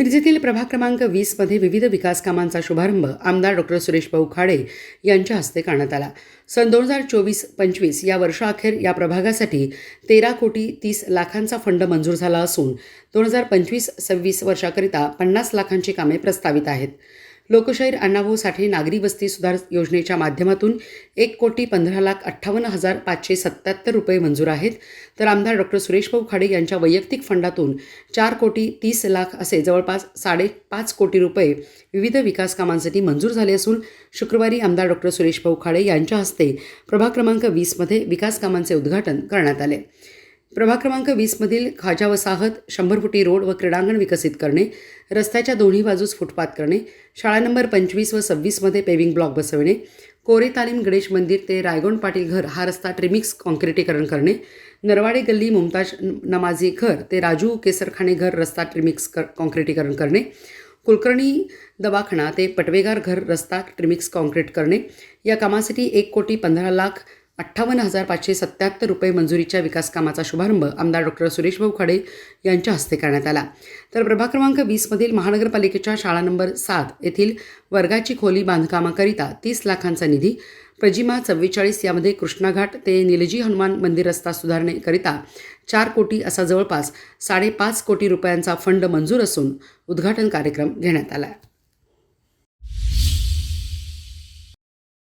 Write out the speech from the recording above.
मिरजेतील प्रभाग क्रमांक वीसमध्ये विविध विकास कामांचा शुभारंभ आमदार डॉक्टर सुरेश भाऊ खाडे यांच्या हस्ते करण्यात आला. सन दोन हजार चोवीस पंचवीस या वर्षाअखेर या प्रभागासाठी तेरा कोटी तीस लाखांचा फंड मंजूर झाला असून दोन हजार पंचवीस सव्वीस वर्षाकरिता पन्नास लाखांची कामे प्रस्तावित आहेत. लोकशाहीर अण्णाभाऊ साठे नागरी वस्ती सुधार योजनेच्या माध्यमातून एक कोटी पंधरा लाख अठ्ठावन्न हजार पाचशे सत्याहत्तर रुपये मंजूर आहेत. तर आमदार डॉक्टर सुरेश भाऊ खाडे यांच्या वैयक्तिक फंडातून चार कोटी तीस लाख असे जवळपास साडेपाच कोटी रुपये विविध विकास कामांसाठी मंजूर झाले असून शुक्रवारी आमदार डॉक्टर सुरेश भाऊ खाडे यांच्या हस्ते प्रभाग क्रमांक वीसमध्ये विकास कामांचे उद्घाटन करण्यात आले. प्रभाग क्रमांक वीसमधील खाजा वसाहत शंभर फुटी रोड व क्रीडांगण विकसित करणे रस्त्याच्या दोन्ही बाजूस फुटपाथ करणे शाळा नंबर पंचवीस व सव्वीसमध्ये पेविंग ब्लॉक बसवणे कोरे तालीम गणेश मंदिर ते रायगोंड पाटील घर हा रस्ता ट्रिमिक्स कॉन्क्रिटीकरण करणे नरवाडे गल्ली मुमताज नमाजी घर ते राजू केसरखाणे घर रस्ता ट्रिमिक्स कर कॉन्क्रिटीकरण करणे कुलकर्णी दवाखाना ते पटवेगार घर रस्ता ट्रिमिक्स कॉन्क्रीट करणे या कामासाठी एक कोटी पंधरा लाख अठ्ठावन्न हजार पाचशे सत्याहत्तर रुपये मंजुरीच्या विकासकामाचा शुभारंभ आमदार डॉक्टर सुरेश भाऊ खाडे यांच्या हस्ते करण्यात आला. तर प्रभाग क्रमांक वीसमधील महानगरपालिकेच्या शाळा नंबर सात येथील वर्गाची खोली बांधकामाकरिता तीस लाखांचा निधी प्रजिमा चव्वेचाळीस यामध्ये कृष्णाघाट ते निलजी हनुमान मंदिर रस्ता सुधारणेकरिता चार कोटी असा जवळपास साडेपाच कोटी रुपयांचा फंड मंजूर असून उद्घाटन कार्यक्रम घेण्यात आला. आहे